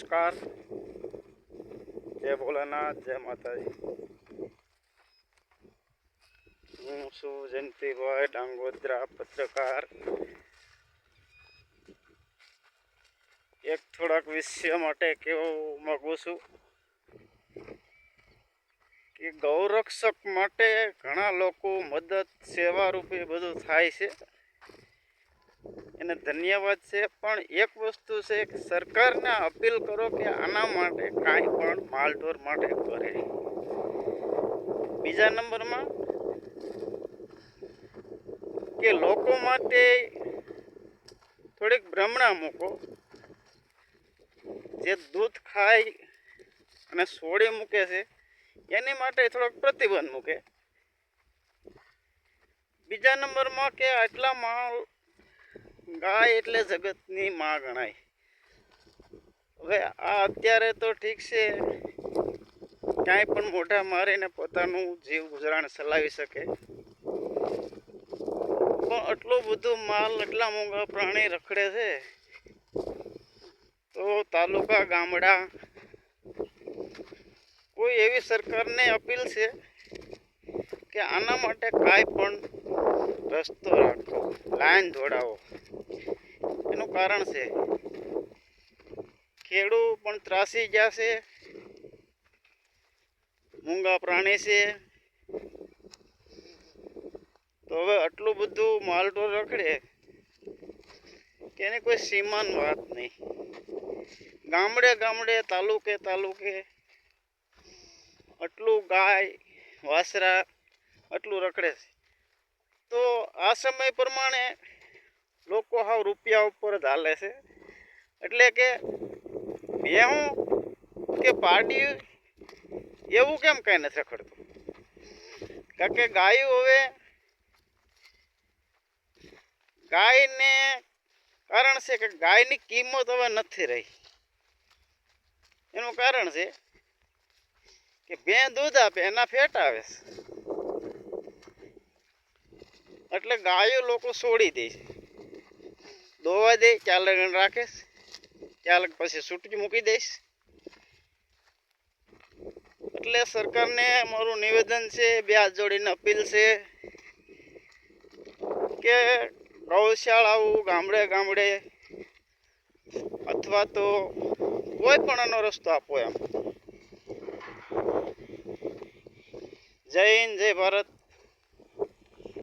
નમસ્કાર. જય ભોલેનાથ, જય માતાજી. હું છું જયંતિભાઈ ડાંગોદ્રા પત્રકાર. એક થોડાક વિષય માટે કહેવું માગું છું કે ગૌરક્ષક માટે ઘણા લોકો મદદ સેવા રૂપે બધું થાય છે. એને ધન્યવાદ છે. પણ એક વસ્તુ છે, કે સરકારને અપીલ કરો કે આના માટે કાંઈ પણ માલઢોર માટે કરે. બીજા નંબરમાં, કે લોકો માટે થોડીક ભ્રમણા મૂકો. જે દૂધ ખાય અને છોડી મૂકે છે, એની માટે થોડોક પ્રતિબંધ મૂકે. બીજા નંબરમાં કે આટલા માલ ગાય એટલે જગતની માં ગણાય. હવે આ અત્યારે તો ઠીક છે. ક્યાંય પણ મોઢા મારીને પોતાનું જીવ ગુજરાન ચલાવી શકે. પણ આટલું બધું માલ એટલા મોંઘા પ્રાણી રખડે છે. તો તાલુકા ગામડા કોઈ એવી સરકારને અપીલ છે? કે આના માટે કાંઈ પણ રસ્તો રાખો, લાઈન દોડાવો એનું કારણ છે, ખેડૂ પણ ત્રાસી જશે, મૂંગા પ્રાણી છે. તો હવે આટલું બધું માલટો રખડે કે એની કોઈ સીમાન વાત નહીં. ગામડે ગામડે, તાલુકે તાલુકે આટલું ગાય, વાસરા આટલું રખડે છે. તો આ સમય પ્રમાણે લોકો હાવ રૂપિયા ઉપર જ હાલે છે. એટલે કે બેહું કે પાડી એવું કેમ કાંઈ નથી રખડતું? કારણ કે ગાયું હવે ગાયને કારણ છે કે ગાયની કિંમત હવે નથી રહી. એનું કારણ છે કે બે દૂધ આપે, એના ફેટ આવે છે. એટલે ગાયો લોકો છોડી દે છે. દોવા દે ચાલક રાખે છે. ચાલક પછી છૂટકી મૂકી દઈશ એટલે સરકારને મારું નિવેદન છે, બે હાથ જોડીને અપીલ છે કે ગૌશાળાઓ ગામડે ગામડે અથવા તો કોઈ પણ રસ્તો આપો એમ. જય હિન્દ, જય ભારત.